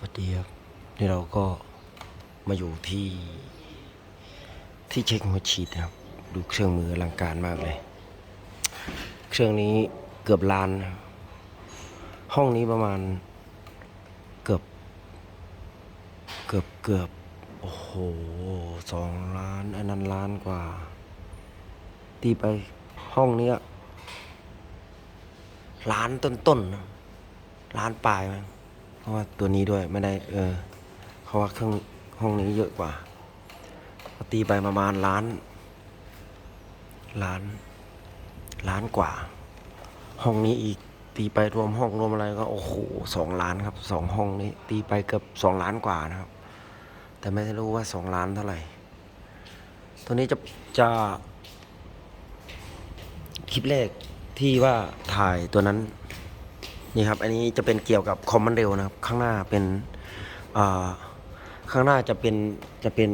สวัสดีครับนี่เราก็มาอยู่ที่ที่เช็คหัวฉีดนะครับ ดูเครื่องมืออลังการมากเลย เครื่องนี้เกือบล้าน ห้องนี้ประมาณเกือบ เกือบเกือบโอ้โหสองล้านอันนั้นล้านกว่า ตีไปห้องเนี้ยล้านต้นๆนล้านปลายมั้ง ราะว่าตัวนี้ด้วยไม่ได้เออเพราะว่าเครื่องห้องนี้เยอะกว่าตีไปประมาณล้านล้านล้านกว่า ห้องนี้อีกตีไปรวมห้องรวมอะไรก็โอ้โหสองล้านครับสองห้องนี้ ตีไปเกือบสองล้านกว่านะครับ แต่ไม่รู้ว่าสองล้านเท่าไหร่ตัวนี้จะจะคลิปแรกที่ว่าถ่ายตัวนั้น นี่ครับ อันนี้จะเป็นเกี่ยวกับคอมมานเดลนะครับ ข้างหน้าเป็นอ่าข้างหน้าจะเป็นจะเป็น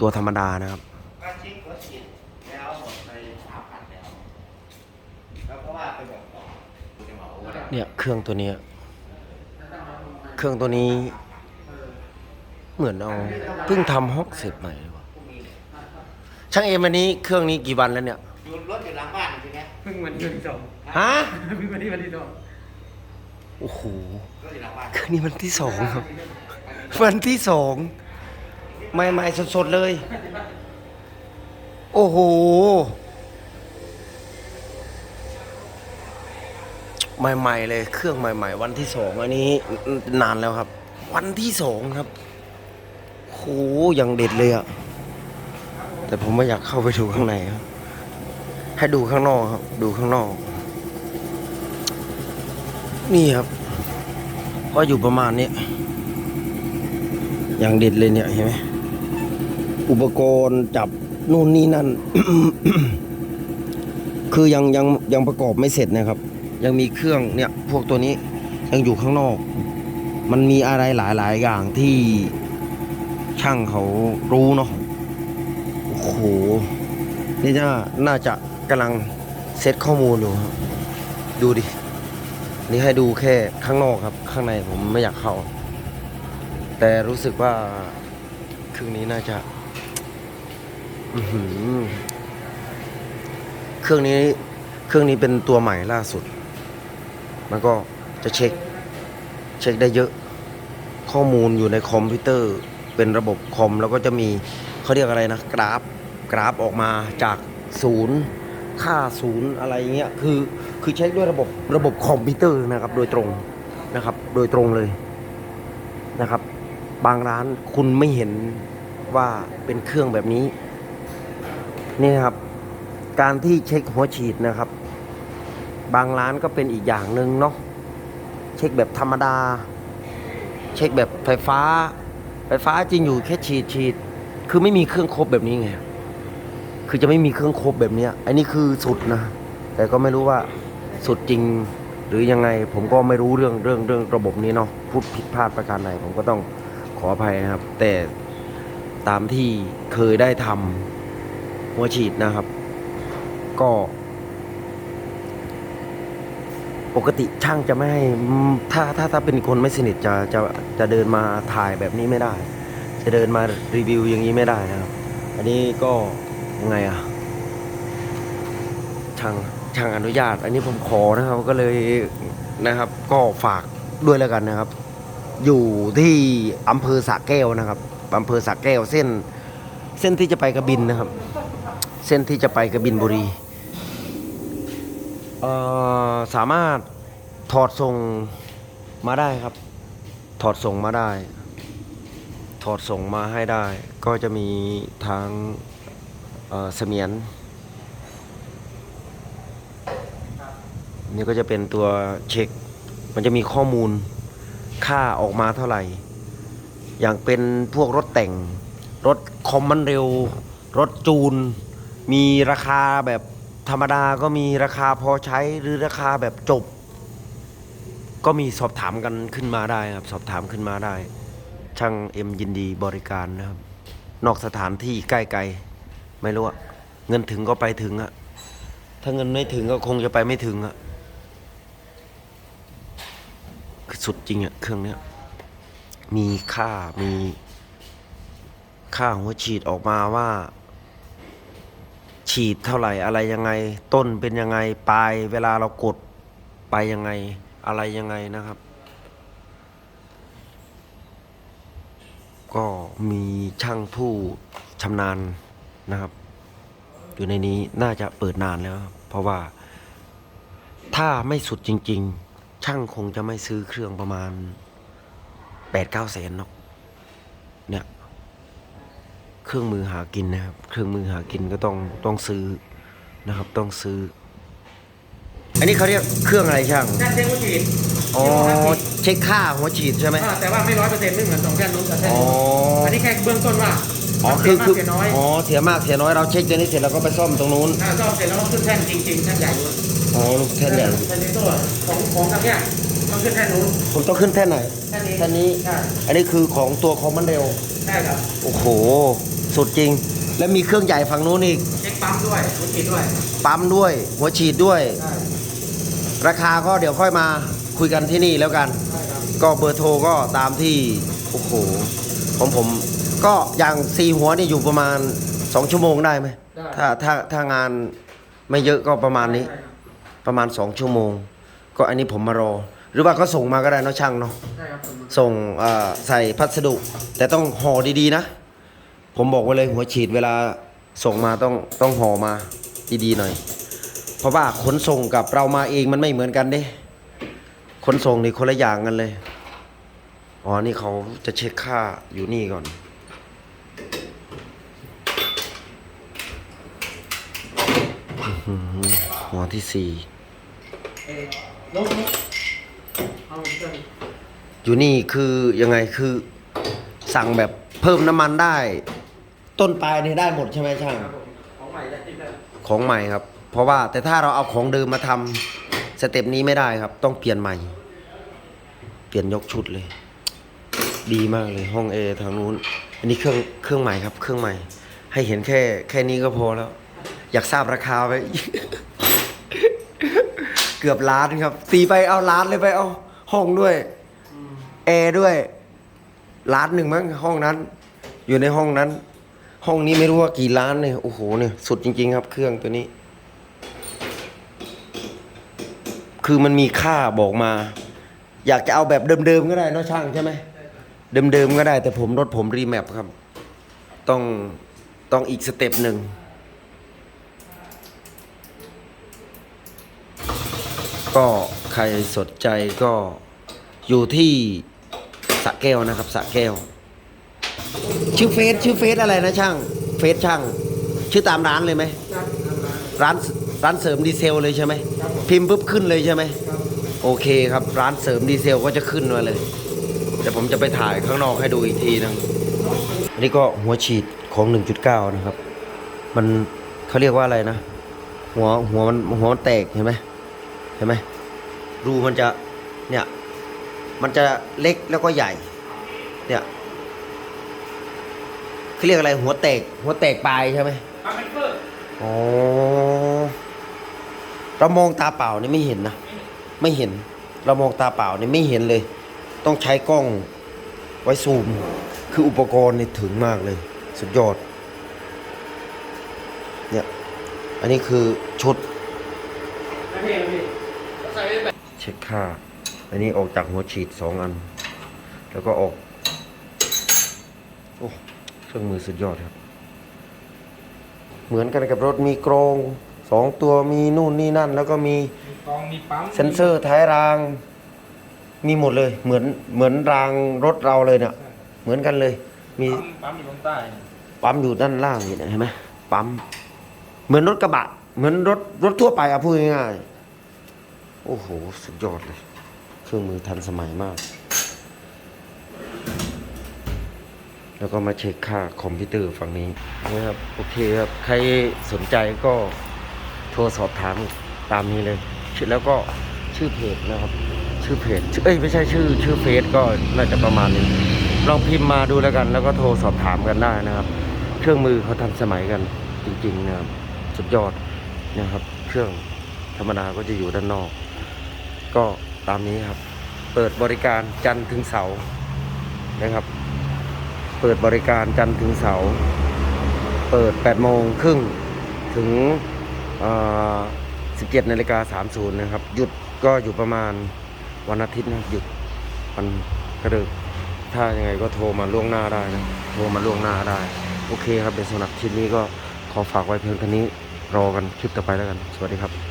ตัวธรรมดานะครับก็เช็คหัวฉีดแล้วหมดไปสามพันแล้วแล้วก็ว่าไปบอกต่อจะเหมาก็ได้เนี่ยเครื่องตัวเนี้ยเครื่องตัวนี้เหมือนเอาเพิ่งทำห้องเสร็จใหม่หรือเปล่าช่างเอ็มอันนี้เครื่องนี้กี่วันแล้วเนี่ยอยู่รถอยู่หลังบ้านใช่ไหมเพิ่งวันที่สองฮะเพิ่งวันที่วันที่สอง โอ้โหเครื่องนี้วันที่สองครับ วันที่สองใหม่ๆสดๆเลย โอ้โห ใหม่ๆเลย เครื่องใหม่ๆ วันที่สองอันนี้นานแล้วครับ วันที่สองครับโหยังเด็ดเลยอะแต่ผมไม่อยากเข้าไปดูข้างในครับ ให้ดูข้างนอกครับ ดูข้างนอก นี่ครับ ก็อยู่ประมาณนี้อย่างเด็ดเลยเนี่ยเห็นไหมอุปกรณ์จับนู่นนี่นั่น คือยังยังยังประกอบไม่เสร็จนะครับ ยังมีเครื่องเนี่ยพวกตัวนี้ยังอยู่ข้างนอก มันมีอะไรหลายๆอย่างที่ช่างเขารู้เนาะโอ้โหนี่น่าน่าจะกำลังเซตข้อมูลอยู่ดูดิ นี่ให้ดูแค่ข้างนอกครับ ข้างในผมไม่อยากเข้า แต่รู้สึกว่าเครื่องนี้น่าจะเครื่องนี้ เครื่องนี้เป็นตัวใหม่ล่าสุด มันก็จะเช็ค เช็คได้เยอะ ข้อมูลอยู่ในคอมพิวเตอร์เป็นระบบคอม แล้วก็จะมีเขาเรียกอะไรนะ กราฟ กราฟออกมาจากศูนย์ ค่าศูนย์อะไรเงี้ยคือคือเช็คด้วยระบบระบบคอมพิวเตอร์นะครับ โดยตรงนะครับ โดยตรงเลยนะครับ บางร้านคุณไม่เห็นว่าเป็นเครื่องแบบนี้นี่ครับ การที่เช็คหัวฉีดนะครับ บางร้านก็เป็นอีกอย่างหนึ่งเนาะเช็คแบบธรรมดา เช็คแบบไฟฟ้า ไฟฟ้าจริงอยู่แค่ฉีดฉีด คือไม่มีเครื่องครบแบบนี้ไง คือจะไม่มีเครื่องครบแบบนี้อันนี้คือสุดนะ แต่ก็ไม่รู้ว่าสุดจริงหรือยังไงผมก็ไม่รู้เรื่องเรื่องเรื่องระบบนี้เนาะพูดผิดพลาดประการใดผมก็ต้องขออภัยนะครับ แต่ตามที่เคยได้ทำหัวฉีดนะครับ ก็ ปกติช่างจะไม่ให้ถ้าถ้าถ้าเป็นคนไม่สนิทจะจะจะเดินมาถ่ายแบบนี้ไม่ได้ จะเดินมารีวิวอย่างนี้ไม่ได้นะครับ อันนี้ก็ ยังไงอะช่างช่างอนุญาต อันนี้ผมขอนะครับก็เลยนะครับ ก็ฝากด้วยแล้วกันนะครับ อยู่ที่อำเภอสระแก้วนะครับอำเภอสระแก้วเส้น เส้นที่จะไปกระบินนะครับ เส้นที่จะไปกระบินบุรีเอ่อสามารถถอดส่งมาได้ครับ ถอดส่งมาได้ ถอดส่งมาให้ได้ ก็จะมีทาง เสมียน นี่ก็จะเป็นตัวเช็ค มันจะมีข้อมูลค่าออกมาเท่าไหร่ อย่างเป็นพวกรถแต่ง รถคอมมันเร็ว รถจูน มีราคาแบบธรรมดาก็มีราคาพอใช้หรือราคาแบบจบ ก็มีสอบถามกันขึ้นมาได้ครับ สอบถามขึ้นมาได้ ช่างเอ็มยินดีบริการนะครับ นอกสถานที่ใกล้ๆ ไม่รู้อะเงินถึงก็ไปถึงอะถ้าเงินไม่ถึงก็คงจะไปไม่ถึงอะคือสุดจริงอะเครื่องเนี้ยมีค่ามีค่าหัวฉีดออกมาว่า ฉีดเท่าไหร่อะไรยังไง ต้นเป็นยังไงปลายเวลาเรากดไปยังไงอะไรยังไงนะครับ ก็มีช่างผู้ชำนาญ นะครับ อยู่ในนี้น่าจะเปิดนานแล้วครับเพราะว่าถ้าไม่สุดจริง ๆ ช่างคงจะไม่ซื้อเครื่องประมาณแปดเก้าแสนหรอกเนี่ยเครื่องมือหากินนะครับ เครื่องมือหากินก็ต้องต้องซื้อนะครับ ต้องซื้อ อันนี้เขาเรียกเครื่องอะไรช่างแค่เช็คหัวฉีดอ๋อเช็คค่าหัวฉีดใช่ไหม อ่าแต่ว่าไม่ร้อยเปอร์เซ็นต์ไม่เหมือนสองแค่นู้นกับแค่อ๋อนี้อันนี้แค่เบื้องต้นว่า อ๋อคือเสีคืยอมากเสียน้อยอ๋อเสียมากเสียน้อยเราเช็คตัวนี้เสร็จแล้วก็ไปซ่อมตรงนู้นถ้าซ่อมเสร็จแล้วก็ขึ้นแท่นจริงๆแท่นใหญ่นู้นอ๋อลูกแท่นใหญ่แท่นนี้ตัวของของทางเนี้ยต้องขึ้นแท่นนู้นผมต้องขึ้นแท่นไหนแท่นนี้แท่นนี้ใช่อันนี้คือของตัวคอมมันเร็วใช่ครับโอ้โหสุดจริง แล้วมีเครื่องใหญ่ฝั่งนู้นอีกเช็คปั๊มด้วยหัวฉีดด้วยปั๊มด้วยหัวฉีดด้วยใช่ราคาก็เดี๋ยวค่อยมาคุยกันที่นี่แล้วกันใช่ครับก็เบอร์โทรก็ตามที่โอ้โหของผม ก็อย่างสี่หัวนี่อยู่ประมาณ2ชั่วโมงได้ไหมได้ ถ้าถ้าถ้างานไม่เยอะก็ประมาณนี้ ใช่ครับประมาณ2ชั่วโมง ก็อันนี้ผมมารอ หรือว่าก็ส่งมาก็ได้เนอะช่างเนาะ ใช่ครับผมส่งเอ่อใส่พัสดุ แต่ต้องห่อดีๆนะ ผมบอกไว้เลยหัวฉีดเวลาส่งมาต้องต้องห่อมาดีๆหน่อย เพราะว่าขนส่งกับเรามาเองมันไม่เหมือนกันเด้ขนส่งนี่คนละอย่างกันเลย อ๋อ นี่เขาจะเช็คค่าอยู่นี่ก่อน อื้อ หัวที่สี่อยู่นี่คือยังไงคือสั่งแบบเพิ่มน้ำมันได้ ต้นปลายนี่ได้หมดใช่ไหมช่างของใหม่ได้ติดเลยของใหม่ครับ เพราะว่าแต่ถ้าเราเอาของเดิมมาทำสเต็ปนี้ไม่ได้ครับ ต้องเปลี่ยนใหม่ เปลี่ยนยกชุดเลย ดีมากเลยห้องเอทางนู้น อันนี้เครื่องเครื่องใหม่ครับ เครื่องใหม่ ให้เห็นแค่แค่นี้ก็พอแล้ว อยากทราบราคาไปเกือบล้านครับตีไปเอาล้านเลยไปเอา ห้องด้วยแอร์ด้วยล้านหนึ่งมั้งห้องนั้น อยู่ในห้องนั้น ห้องนี้ไม่รู้ว่ากี่ล้านเนี่ยโอ้โหเนี่ยสุดจริง ๆ ครับ เครื่องตัวนี้ คือมันมีค่าบอกมา อยากจะเอาแบบเดิมๆก็ได้นอะช่างใช่ไหมเดิมๆก็ได้ แต่ผมรถผมรีแมปครับ ต้องต้องอีกสเต็ปหนึ่ง ก็ใครสนใจก็อยู่ที่สะแก้วนะครับสะแก้ว ชื่อเฟซชื่อเฟซอะไรนะช่าง เฟซช่าง ชื่อตามร้านเลยไหมร้านร้านเสริมดีเซลเลยใช่ไหมพิมพ์ปุ๊บขึ้นเลยใช่ไหมโอเคครับ ร้านเสริมดีเซลก็จะขึ้นมาเลยเดี๋ยวผมจะไปถ่ายข้างนอกให้ดูอีกทีนึงอันนี้ก็หัวฉีดของ 1.9 นะครับ มันเขาเรียกว่าอะไรนะ หัวหัวมันหัวมันแตกเห็นไหม เห็นไหมรูมันจะเนี่ยมันจะเล็กแล้วก็ใหญ่เนี่ยเขาเรียกอะไรหัวแตกหัวแตกปลายใช่ไหมปั๊มเป็นเฟิร์อ๋อเรามองตาเปล่านี่ไม่เห็นนะไม่เห็น เรามองตาเปล่านี่ไม่เห็นเลย ต้องใช้กล้องไว้ซูม คืออุปกรณ์นี่ถึงมากเลย สุดยอด เนี่ย อันนี้คือชุด นะพี่นะพี่ใส่ไป เช็คค่า อันนี้ออกจากหัวฉีดสองอัน แล้วก็ออก โอ้เครื่องมือสุดยอดครับ เหมือนกันกับรถมีกรงสองตัวมีนู่นนี่นั่น แล้วก็มีมีกองมีปั๊มเซ็นเซอร์ท้ายราง มีหมดเลย เหมือนเหมือนรางรถเราเลยเนี่ยเหมือนกันเลย มีปั๊มปั๊มอยู่ตรงใต้ปั๊มอยู่ด้านล่างนี่นะเห็นไหมปั๊มเหมือนรถกระบะ เหมือนรถรถทั่วไปอะพูดง่ายๆ โอ้โห สุดยอดเลย เครื่องมือทันสมัยมาก แล้วก็มาเช็คค่าคอมพิวเตอร์ฝั่งนี้นะครับ โอเคครับ ใครสนใจก็โทรสอบถามตามนี้เลยชื่อแล้วก็ชื่อเพจนะครับ ชื่อเพจเอ้ยไม่ใช่ชื่อ ชื่อเฟซก็น่าจะประมาณนี้ลองพิมพ์มาดูแล้วกัน แล้วก็โทรสอบถามกันได้นะครับ เครื่องมือเขาทันสมัยกันจริงๆนะครับสุดยอดนะครับ เครื่องธรรมดาก็จะอยู่ด้านนอก ก็ตามนี้ครับ เปิดบริการจันทร์ถึงเสาร์นะครับ เปิดบริการจันทร์ถึงเสาร์เปิด8โมงครึ่งถึง17นาฬิกา30นะครับ หยุดก็อยู่ประมาณวันอาทิตย์นะหยุดวันกระดึกถ้ายังไงก็โทรมาล่วงหน้าได้นะ โทรมาล่วงหน้าได้ โอเคครับเป็นสำหรับคลิปนี้ก็ขอฝากไว้เพียงเท่นี้ รอกันคลิปต่อไปแล้วกัน สวัสดีครับ